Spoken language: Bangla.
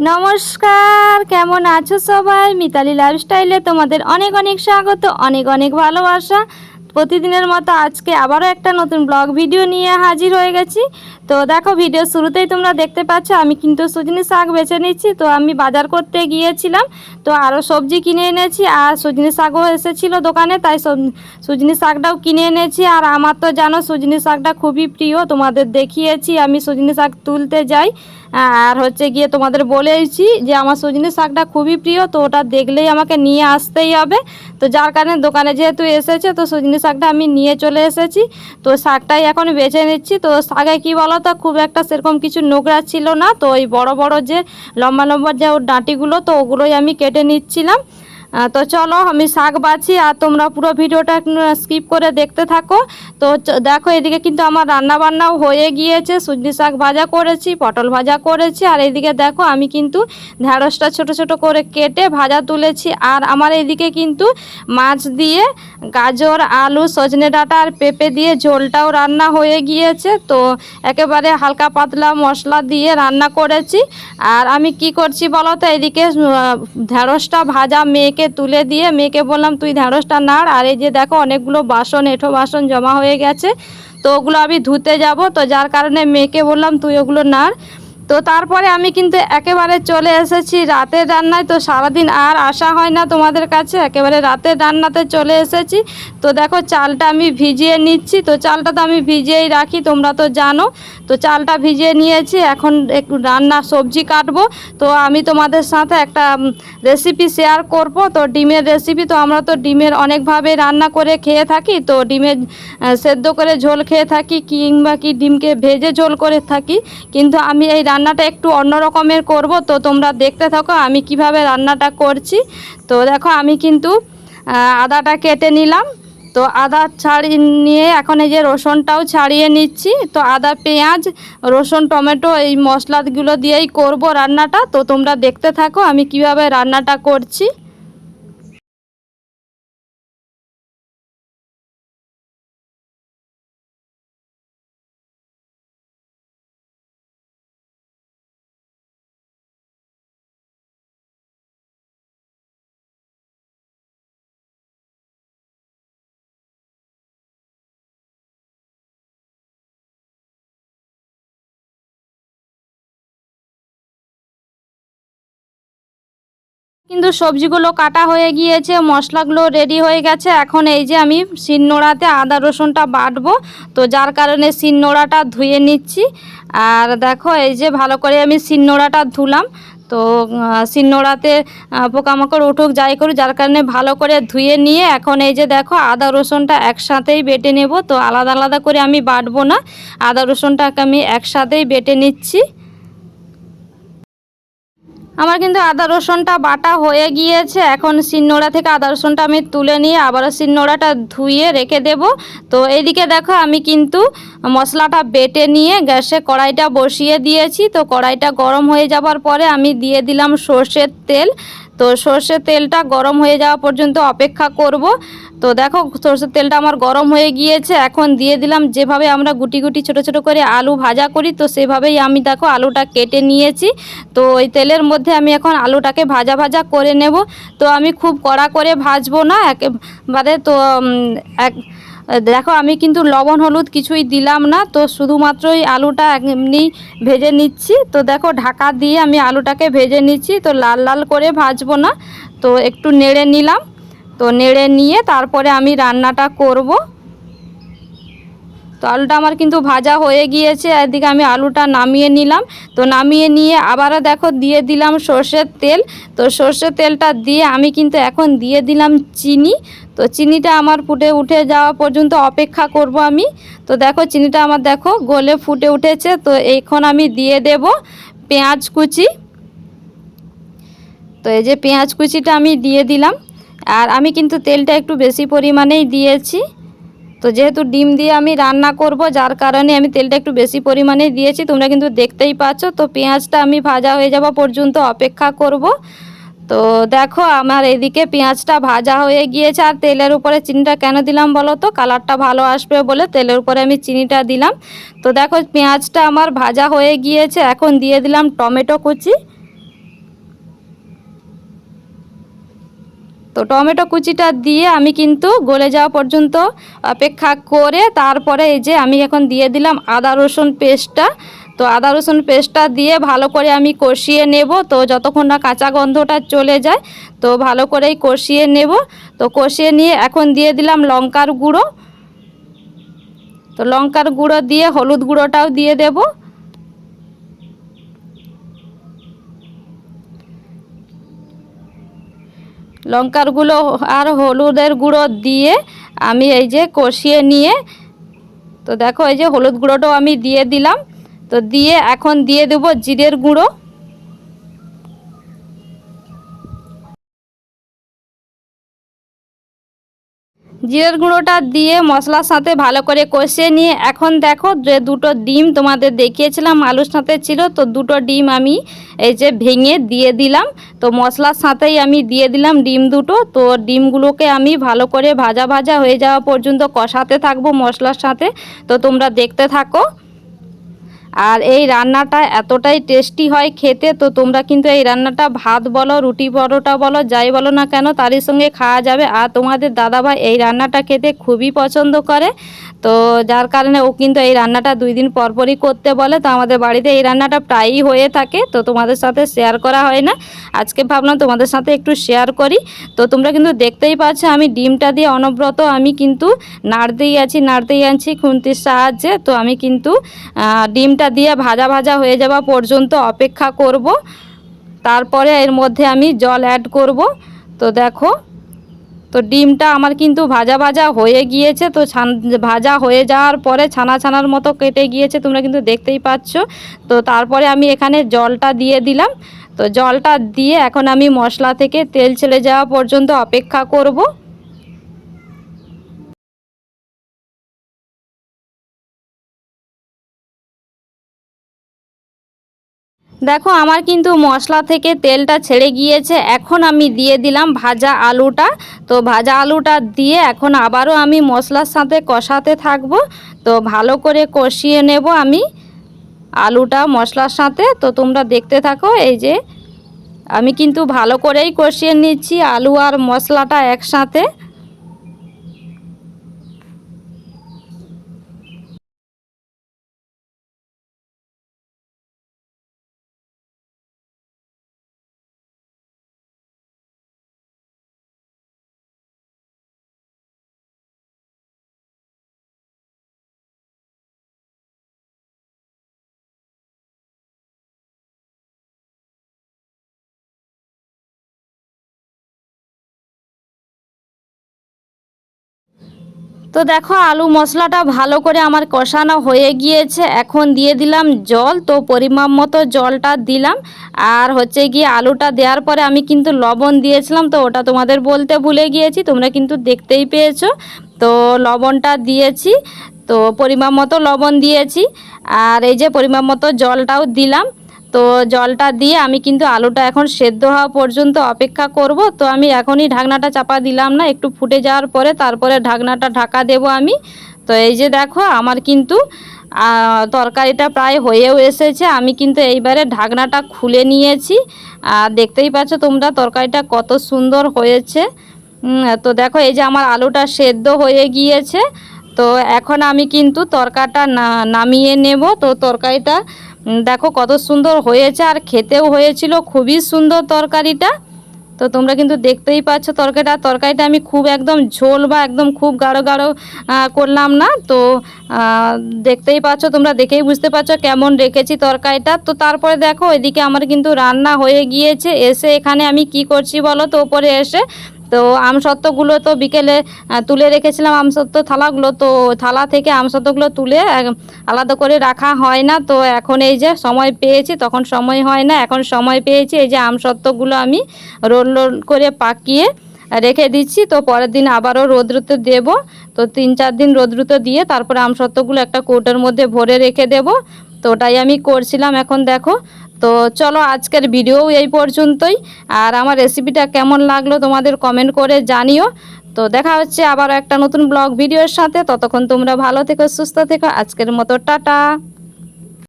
নমস্কার কেমন আছো সবাই? মিতালি লাইফস্টাইলে তোমাদের অনেক অনেক স্বাগত অনেক অনেক ভালোবাসা। প্রতিদিনের মতো আজকে আবারও একটা নতুন ব্লগ ভিডিও নিয়ে হাজির হয়ে গেছি। তো দেখো, ভিডিও শুরুতেই তোমরা দেখতে পাচ্ছ, আমি কিন্তু সজনি শাক বেছে নিচ্ছি। তো আমি বাজার করতে গিয়েছিলাম, তো আরও সবজি কিনে এনেছি আর সজনি শাকও এসেছিল দোকানে, তাই সজনি শাকটাও কিনে এনেছি। আর আমার তো জানো, সজনি শাকটা খুবই প্রিয়, তোমাদের দেখিয়েছি, আমি সজনি শাক তুলতে যাই। আর হচ্ছে গিয়ে তোমাদের বলেছি যে আমার সজনি শাকটা খুবই প্রিয়, তো ওটা দেখলেই আমাকে নিয়ে আসতেই হবে। তো যার কারণে দোকানে যেহেতু এসেছে, তো সজনি শাকটা আমি নিয়ে চলে এসেছি। তো শাকটাই এখন বেছে নিচ্ছি। তো শাকে কি বলো তো খুব একটা সেরকম কিছু নোংরা ছিল না। তো ওই বড় বড় যে লম্বা লম্বা যে ডাঁটিগুলো, তো ওগুলোই আমি কেটে নিচ্ছিলাম। তো চলো আমি শাক বাছি আর তোমরা পুরো ভিডিওটা স্কিপ করে দেখতে থাকো। তো দেখো এদিকে কিন্তু আমার রান্না বান্নাও হয়ে গিয়েছে। সুজনি শাক ভাজা করেছি, পটল ভাজা করেছি আর এদিকে দেখো আমি কিন্তু ঢ্যাঁড়সটা ছোট ছোট করে কেটে ভাজা তুলেছি। আর আমার এদিকে কিন্তু মাছ দিয়ে গাজর, আলু, সজনে ডাঁটা আর পেঁপে দিয়ে ঝোলটাও রান্না হয়ে গিয়েছে। তো একেবারে হালকা পাতলা মশলা দিয়ে রান্না করেছি। আর আমি কি করছি বলো তো? এদিকে ঢ্যাঁড়সটা ভাজা মেয়েকে তুলে দিয়ে মেয়েকে বললাম, তুই ঢ্যাঁড়সটা নাড়। আর এই যে দেখো অনেকগুলো বাসন, এঁঠো বাসন জমা হয়ে গেছে। তো ওগুলো আমি ধুতে যাব। তো যার কারণে মেয়েকে বললাম, তুই ওগুলো নাড়। তো তারপরে আমি কিন্তু একেবারে চলে এসেছি রাতের রান্নায়। তো সারাদিন আর আসা হয় না তোমাদের কাছে, একেবারে রাতের রান্নাতে চলে এসেছি। তো দেখো চালটা আমি ভিজিয়ে নিচ্ছি। তো চালটা তো আমি ভিজিয়েই রাখি, তোমরা তো জানো। তো চালটা ভিজিয়ে নিয়েছি, এখন একটু রান্না সবজি কাটবো। তো আমি তোমাদের সাথে একটা রেসিপি শেয়ার করব। তো ডিমের রেসিপি তো আমরা তো ডিমের অনেকভাবে রান্না করে খেয়ে থাকি। তো ডিমের সেদ্ধ করে ঝোল খেয়ে থাকি, কিংবা কি ডিমকে ভেজে ঝোল করে থাকি। কিন্তু আমি এই রান্নাটা একটু অন্য রকমের করব। তো তোমরা দেখতে থাকো আমি কীভাবে রান্নাটা করছি। তো দেখো আমি কিন্তু আদাটা কেটে নিলাম। তো আদা ছাড়িয়ে নিয়ে এখন এই যে রসুনটাও ছাড়িয়ে নিচ্ছি। তো আদা, পেঁয়াজ, রসুন, টমেটো এই মশলাগুলো দিয়েই করব রান্নাটা। তো তোমরা দেখতে থাকো আমি কীভাবে রান্নাটা করছি। কিন্তু সবজিগুলো কাটা হয়ে গিয়েছে, মশলাগুলো রেডি হয়ে গেছে। এখন এই যে আমি শিলনোড়াতে আদা রসুনটা বাটবো। তো যার কারণে শিলনোড়াটা ধুয়ে নিচ্ছি। আর দেখো, এই যে ভালো করে আমি শিলনোড়াটা ধুলাম। তো শিলনোড়াতে পোকামাকড় উঠুক, যাই করুক, যার কারণে ভালো করে ধুয়ে নিয়ে এখন এই যে দেখো, আদা রসুনটা একসাথেই বেটে নেব। তো আলাদা আলাদা করে আমি বাটবো না। আদা রসুনটাকে আমি একসাথেই বেটে নিচ্ছি। আমার কিন্তু আদা রসুনটা বাটা হয়ে গিয়েছে। এখন শিলনোড়া থেকে আদা রসুনটা আমি তুলে নিয়ে আবারও শিলনোড়াটা ধুয়ে রেখে দেব। তো এইদিকে দেখো আমি কিন্তু মশলাটা বেটে নিয়ে গ্যাসে কড়াইটা বসিয়ে দিয়েছি। তো কড়াইটা গরম হয়ে যাবার পরে আমি দিয়ে দিলাম সর্ষের তেল। তো সর্ষের তেলটা গরম হয়ে যাওয়া পর্যন্ত অপেক্ষা করব। তো দেখো, সর্ষের তেলটা আমার গরম হয়ে গিয়েছে। এখন দিয়ে দিলাম যেভাবে আমরা গুটি গুটি, ছোট ছোট করে আলু ভাজা করি, তো সেভাবেই আমি দেখো আলুটা কেটে নিয়েছি। তো ওই তেলের মধ্যে আমি এখন আলুটাকে ভাজা ভাজা করে নেব। তো আমি খুব কড়া করে ভাজবো না একেবারে তো এক দেখো, আমি কিন্তু লবণ, হলুদ কিছুই দিলাম না। তো শুধুমাত্রই আলুটা এমনি ভেজে নিচ্ছি। তো দেখো, ঢাকা দিয়ে আমি আলুটাকে ভেজে নিচ্ছি। তো লাল লাল করে ভাজবো না। তো একটু নেড়ে নিলাম। তো নেড়ে নিয়ে তারপরে আমি রান্নাটা করব। তো আলুটা আমার কিন্তু ভাজা হয়ে গিয়েছে, এদিকে আমি আলুটা নামিয়ে নিলাম। তো নামিয়ে নিয়ে আবারও দেখো দিয়ে দিলাম সর্ষের তেল। তো সর্ষের তেলটা দিয়ে আমি কিন্তু এখন দিয়ে দিলাম চিনি। তো চিনিটা আমার ফুটে উঠে যাওয়া পর্যন্ত অপেক্ষা করব আমি। তো দেখো চিনিটা আমার দেখো গলে ফুটে উঠেছে, তো এখন আমি দিয়ে দেব পেঁয়াজ কুচি। তো এই যে পেঁয়াজ কুচিটা আমি দিয়ে দিলাম। আর আমি কিন্তু তেলটা একটু বেশি পরিমাণেই দিয়েছি। তো যেহেতু ডিম দিয়ে আমি রান্না করব, যার কারণে আমি তেলটা একটু বেশি পরিমাণে দিয়েছি, তোমরা কিন্তু দেখতেই পাচ্ছ। তো পেঁয়াজটা আমি ভাজা হয়ে যাওয়া পর্যন্ত অপেক্ষা করব। তো দেখো আমার এদিকে পেঁয়াজটা ভাজা হয়ে গিয়েছে, আর তেলের উপরে চিনিটা কেন দিলাম বলো তো? কালারটা ভালো আসবে বলে তেলের উপরে আমি চিনিটা দিলাম। তো দেখো পেঁয়াজটা আমার ভাজা হয়ে গিয়েছে, এখন দিয়ে দিলাম টমেটো কুচি। তো টমেটো কুচিটা দিয়ে আমি কিন্তু গলে যাওয়া পর্যন্ত অপেক্ষা করে তারপরে এই যে আমি এখন দিয়ে দিলাম আদা রসুন পেস্টটা। তো আদা রসুন পেস্টটা দিয়ে ভালো করে আমি কষিয়ে নেব। তো যতক্ষণ না কাঁচা গন্ধটা চলে যায়, তো ভালো করেই কষিয়ে নেব। তো কষিয়ে নিয়ে এখন দিয়ে দিলাম লঙ্কার গুঁড়ো। তো লঙ্কার গুঁড়ো দিয়ে হলুদ গুঁড়োটাও দিয়ে দেব। লঙ্কার গুঁড়ো আর হলুদের গুঁড়ো দিয়ে আমি এই যে কষিয়ে নিয়ে, তো দেখো এই যে হলুদ গুঁড়োটাও আমি দিয়ে দিলাম। তো দিয়ে এখন দিয়ে দেবো জিরের গুঁড়ো। জিরের গুঁড়োটা দিয়ে মশলার সাথে ভালো করে কষিয়ে নিয়ে, এখন দেখো যে দুটো ডিম তোমাদের দেখিয়েছিলাম, আলুর সাথে ছিল, তো দুটো ডিম আমি এই যে ভেঙে দিয়ে দিলাম। তো মশলার সাথেই আমি দিয়ে দিলাম ডিম দুটো, তো ডিমগুলোকে আমি ভালো করে ভাজা ভাজা হয়ে যাওয়া পর্যন্ত কষাতে থাকব মশলার সাথে। তো তোমরা দেখতে থাকো। আর এই রান্নাটা এতটাই টেস্টি হয় খেতে, তো তোমরা কিন্তু এই রান্নাটা ভাত বলো, রুটি পরোটা বলো, যাই বলো না কেন, তারই সঙ্গে খাওয়া যাবে। আর তোমাদের দাদাভাই এই রান্নাটা খেতে খুবই পছন্দ করে। তো যার কারণে ও কিন্তু এই রান্নাটা দুই দিন পরপরই করতে বলে, তো আমাদের বাড়িতে এই রান্নাটা প্রায়ই হয়ে থাকে, তো তোমাদের সাথে শেয়ার করা হয় না। আজকে ভাবলাম তোমাদের সাথে একটু শেয়ার করি। তো তোমরা কিন্তু দেখতেই পাচ্ছ আমি ডিমটা দিয়ে অনব্রত আমি কিন্তু নাড়তেই আছি নাড়তেই আছি খুন্তির সাহায্যে। তো আমি কিন্তু ডিমটা দিয়ে ভাজা ভাজা হয়ে যাওয়া পর্যন্ত অপেক্ষা করব। তারপরে এর মধ্যে আমি জল অ্যাড করব। তো দেখো তো ডিমটা আমার কিন্তু ভাজা ভাজা হয়ে গিয়েছে, তো ভাজা হয়ে যাওয়ার পরে ছানা ছানার মতো কেটে গিয়েছে, তোমরা কিন্তু দেখতেই পাচ্ছ। তো তারপরে আমি এখানে জলটা দিয়ে দিলাম। তো জলটা দিয়ে এখন আমি মশলা থেকে তেল ছেড়ে যাওয়া পর্যন্ত অপেক্ষা করব। দেখো, আমার কিন্তু মশলা থেকে তেলটা ছেড়ে গিয়েছে। এখন আমি দিয়ে দিলাম ভাজা আলুটা। তো ভাজা আলুটা দিয়ে এখন আবারও আমি মশলার সাথে কষাতে থাকব। তো ভালো করে কষিয়ে নেব আমি আলুটা মশলার সাথে। তো তোমরা দেখতে থাকো, এই যে আমি কিন্তু ভালো করেই কষিয়ে নিচ্ছি আলু আর মশলাটা একসাথে। তো দেখো আলু মশলাটা ভালো করে আমার কষানো হয়ে গিয়েছে। এখন দিয়ে দিলাম জল। তো পরিমাপ মতো জলটা দিলাম। আর হচ্ছে গিয়ে আলুটা দেওয়ার পরে আমি কিন্তু লবণ দিয়েছিলাম। তো ওটা তোমাদের বলতে ভুলে গিয়েছি, তোমরা কিন্তু দেখতেই পেয়েছ। তো লবণটা দিয়েছি। তো পরিমাপ মতো লবণ দিয়েছি। আর এই যে পরিমাপ মতো জলটাও দিলাম। তো জলটা দিয়ে আমি কিন্তু আলুটা এখন সেদ্ধ হওয়া পর্যন্ত অপেক্ষা করব। তো আমি এখনই ঢাকনাটা চাপা দিলাম না, একটু ফুটে যাওয়ার পরে তারপরে ঢাকনাটা ঢাকা দেব আমি। তো এই যে দেখো, আমার কিন্তু তরকারিটা প্রায় হয়েও এসেছে। আমি কিন্তু এইবারে ঢাকনাটা খুলে নিয়েছি। আর দেখতেই পাচ্ছ তোমরা তরকারিটা কত সুন্দর হয়েছে। তো দেখো এই যে আমার আলুটা সেদ্ধ হয়ে গিয়েছে। তো এখন আমি কিন্তু তরকাটা নামিয়ে নেব। তো তরকারিটা দেখো কত সুন্দর হয়েছে আর খেতেও হয়েছিল, খুবই সুন্দর তরকারিটা। তো তোমরা কিন্তু দেখতেই পাচ্ছ তরকারিটা। তরকারিটা আমি খুব একদম ঝোল বা একদম খুব গাঢ় গাঢ় করলাম না। তো দেখতেই পাচ্ছ, তোমরা দেখেই বুঝতে পারছ কেমন রেখেছি তরকারিটা। তো তারপরে দেখো এদিকে আমার কিন্তু রান্না হয়ে গিয়েছে। এসে এখানে আমি কি করছি বলো তো? ওপরে এসে তো আমসত্ত্বগুলো তো বিকেলে তুলে রেখেছিলাম আমসত্ত্ব থালাগুলো। তো থালা থেকে আমসত্ত্বগুলো তুলে আলাদা করে রাখা হয় না। তো এখন এই যে সময় পেয়েছি, তখন সময় হয় না। এখন সময় পেয়েছি, এই যে আমসত্ত্বগুলো আমি রোল রোল করে পাকিয়ে রেখে দিচ্ছি। তো পরের দিন আবারও রোদ্রুতে দেব। তো তিন, চার দিন রোদ্রুতে দিয়ে তারপরে আমসত্ত্বগুলো একটা কোটের মধ্যে ভরে রেখে দেব। তো ওটাই আমি করছিলাম, এখন দেখো। তো চলো আজকের ভিডিও এই পর্যন্তই। আর আমার রেসিপিটা কেমন লাগল তোমাদের কমেন্ট করে জানিও। তো দেখা হচ্ছে আবার একটা নতুন ব্লগ ভিডিওর সাথে। ততক্ষণ তোমরা ভালো থেকো, সুস্থ থেকো। আজকের মতো টাটা।